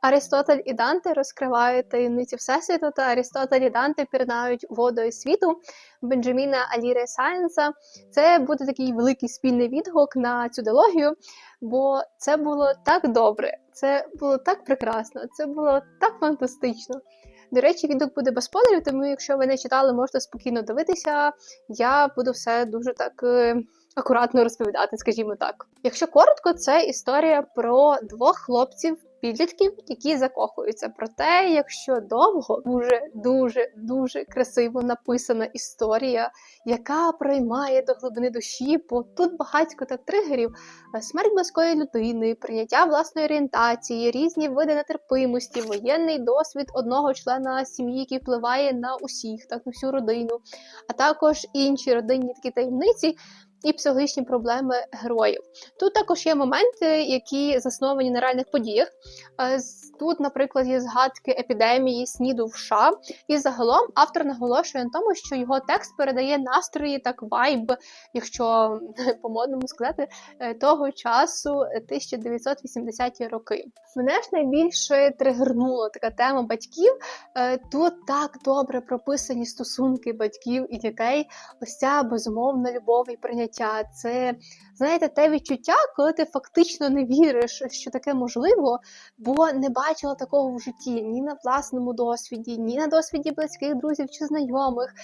Аристотель і Данте розкривають таємниці Всесвіту, та Аристотель і Данте пірнають водою світу Бенджаміна Аліре Сайенса. Це буде такий великий спільний відгук на цю дилогію, бо це було так добре, це було так прекрасно, це було так фантастично. До речі, відгук буде без спойлерів, тому якщо ви не читали, можете спокійно дивитися. Я буду все дуже так е, акуратно розповідати, скажімо так. Якщо коротко, це історія про двох хлопців. Підлітків, які закохуються. Проте, якщо довго, дуже дуже дуже красиво написана історія, яка приймає до глибини душі, бо тут багатько так тригерів: е, смерть близької людини, прийняття власної орієнтації, різні види нетерпимості, воєнний досвід одного члена сім'ї, який впливає на усіх, так на всю родину, а також інші родинні такі таємниці і психологічні проблеми героїв. Тут також є моменти, які засновані на реальних подіях. Е, тут, наприклад, є згадки епідемії сніду в США, і загалом автор наголошує на тому, що його текст передає настрої, так вайб, якщо по-модному сказати, е, того часу 1980-ті роки. Мене ж найбільше тригернула така тема батьків. Е, тут так добре прописані стосунки батьків і дітей. Ось ця безумовна любов і прийняття. Це знаєте, те відчуття, коли ти фактично не віриш, що таке можливо, бо не бачила такого в житті ні на власному досвіді, ні на досвіді близьких друзів чи знайомих.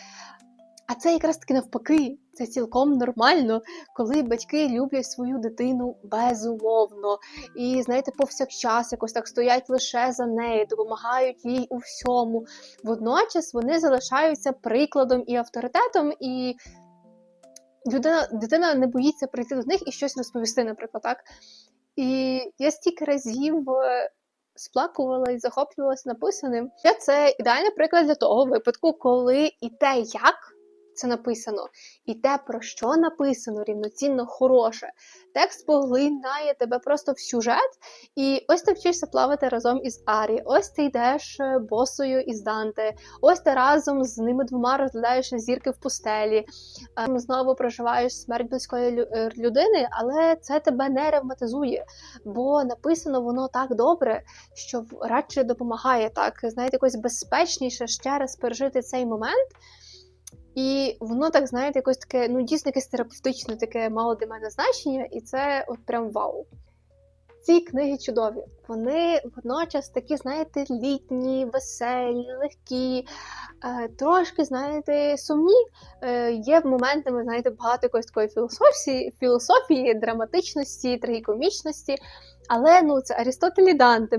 А це якраз таки навпаки, це цілком нормально, коли батьки люблять свою дитину безумовно. І, знаєте, повсякчас якось так стоять лише за нею, допомагають їй у всьому. Водночас вони залишаються прикладом і авторитетом, і людина, дитина не боїться прийти до них і щось розповісти, наприклад, так. І я стільки разів е, сплакувала і захоплювалася написаним. Це ідеальний приклад для того випадку, коли і те, як це написано, і те, про що написано, рівноцінно хороше. Текст поглинає тебе просто в сюжет, і ось ти вчишся плавати разом із Арі, ось ти йдеш е, босою із Данте, ось ти разом з ними двома розглядаєш зірки в пустелі, ем, знову проживаєш смерть близької е, людини, але це тебе не ревматизує, бо написано воно так добре, що радше допомагає так, знаєте, якось безпечніше ще раз пережити цей момент. І воно так, знаєте, якось таке, ну, дійсно якесь терапевтичне, таке мало для мене значення, і це от прям вау. Ці книги чудові. Вони водночас такі, знаєте, літні, веселі, легкі, е, трошки, знаєте, сумні. Е, Є моментами, знаєте, багато якоїсь такої філософії, філософії, драматичності, трагікомічності. Але ну, це Арістотель і Данте.